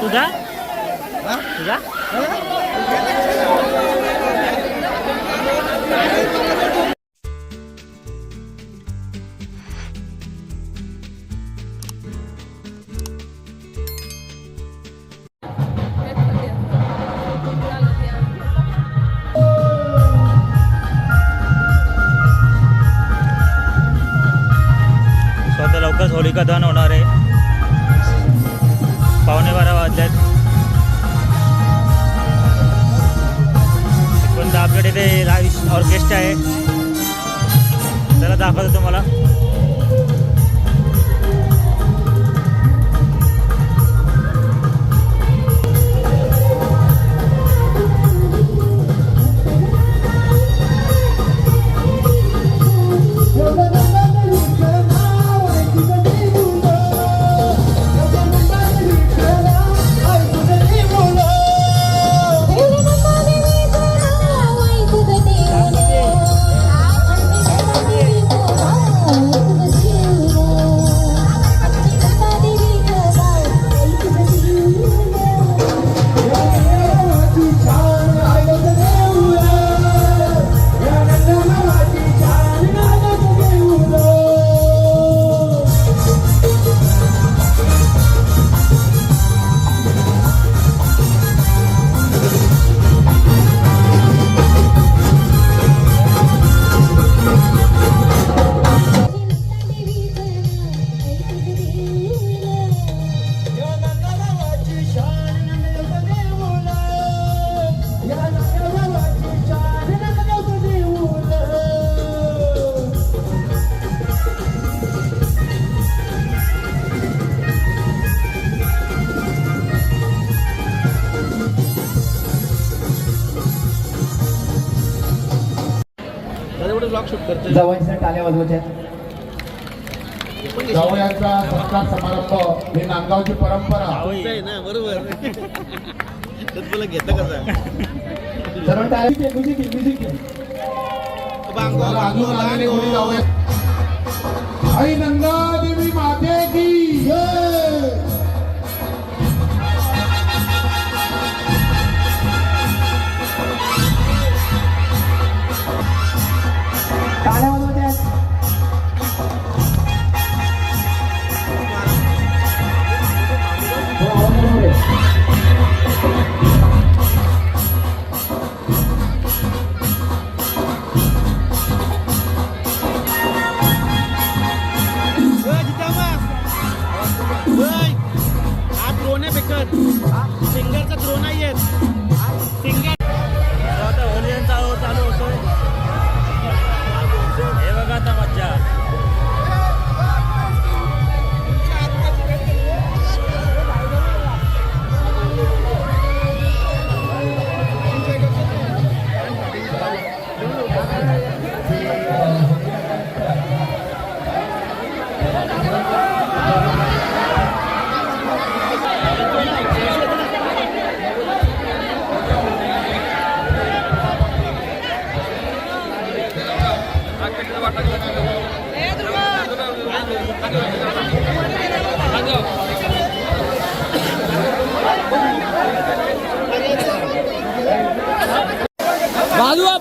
तुझा? तुझा? स्वतः लवकरच होलिका दहन होणार आहे? पावणे बारा वाजल्यात पण आपल्याकडे इथे लाईव्ह ऑर्केस्ट्रा आहे. त्याला दाखवतो तुम्हाला. जवळच्या टाल्या वाजवायच्या जावयांचा सत्कार समारंभ ही नांदगावची परंपरा. म्युझिक मला अजून आई नंदा देवी माते की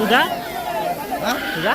तुझा तुझा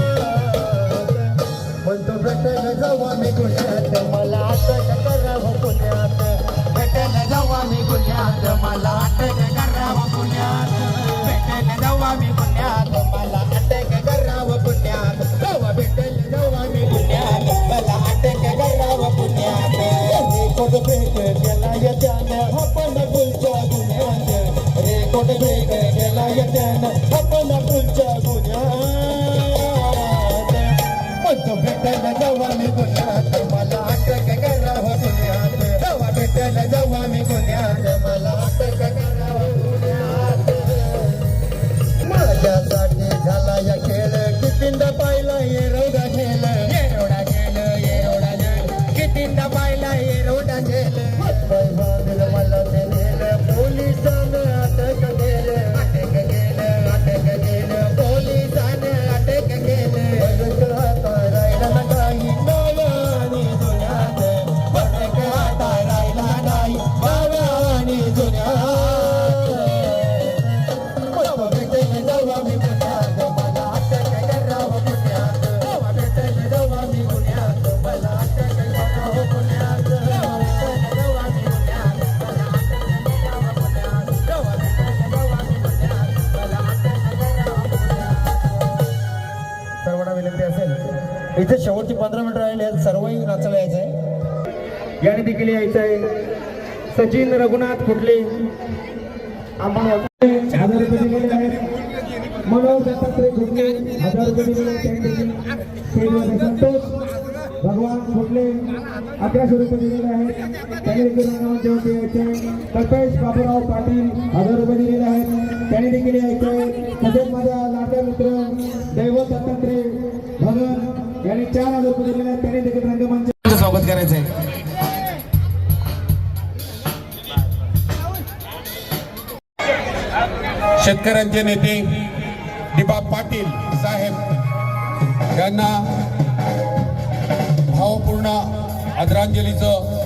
बोलतो भेटायला जाऊ आम्ही गुन्ह्यात मला अटक करावं पुण्यात. भेटायला जाऊ आम्ही गुन्ह्यात मला अटक करावं पुण्यात. भेटायला जाऊ आम्ही गुन्ह्यात मला अटक करावं पुण्यात. जाऊ भेटायला जाऊ आम्ही गुन्ह्यात मला अटक करावं पुण्यात. रेकॉर्ड ब्रेक केला येत्यानं आपण पुलच्या गुन्ह्यात रेकॉर्ड ब्रेक केला येत्यानं आपण पुलच्या गुन्ह्यात म्हणतो भेटायला गुन्ह्यात मला अटक करावं गुन्ह्यात जावा भेटायला जाऊ गुन्ह्यात मला अटक करावं गुन्ह्यात इथे शेवटची पंधरा मिनिटं राहिली आहेत. सर्वही नाचायला यायचं आहे याने देखील यायचं आहे सचिन रघुनाथ कुठले आपण हजार रुपये दिलेले आहेत. मनोज दत्तात्रय कुठले हजार रुपये दिलेले आहेत. त्यांनी स्टेजवर संतोष. भगवान कुठले अकराशे रुपये दिलेले आहेत. त्यांनी देखील रंगावरती होते यायचे कल्पेश बाबूराव पाटील हजार रुपये दिलेले आहेत. त्यांनी देखील यायचे तसेच माझा लाटा मित्र दैवत दत्तात्रय चार हजार रुपये दिलेले आहेत. त्याने देखील रंगमंच स्वागत करायचं आहे शेतकऱ्यांचे नेते दिबा पाटील साहेब यांना भावपूर्ण आदरांजलीचं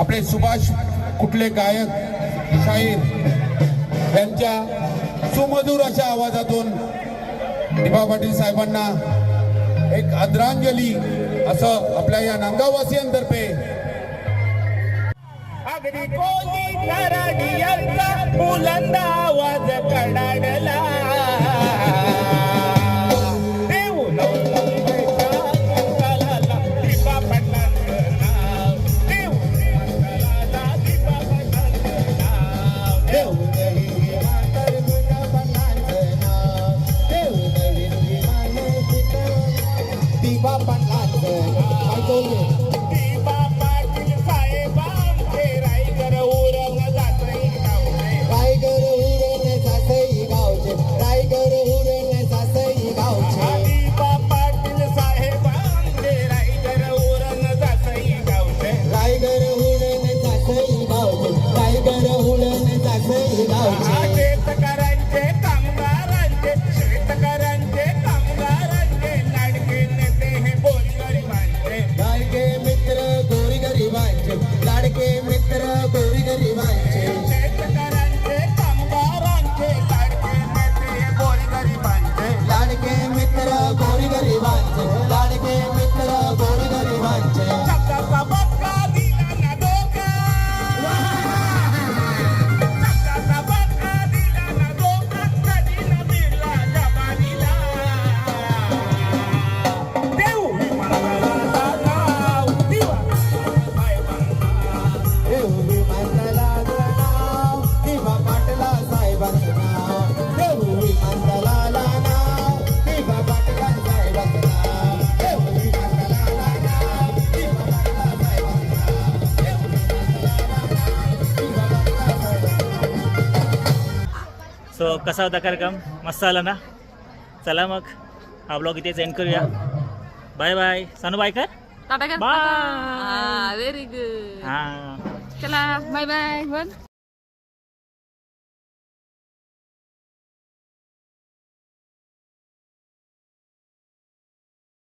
आपले सुभाष कुठले गायक शाहीर यांच्या सुमधुर अशा आवाजातून दिबा पाटील साहेबांना एक आदरांजली असं आपल्या या नांगावासियांतर्फे अगदी कोणी बुलंद आवाज कडाडला. सो कसा होता कार्यक्रम? मस्त आला ना? चला मग. हा ब्लॉग इथेच एंड करूया. बाय बाय सानू बाय कर. बाय व्हेरी गुड हां. चला बाय बाय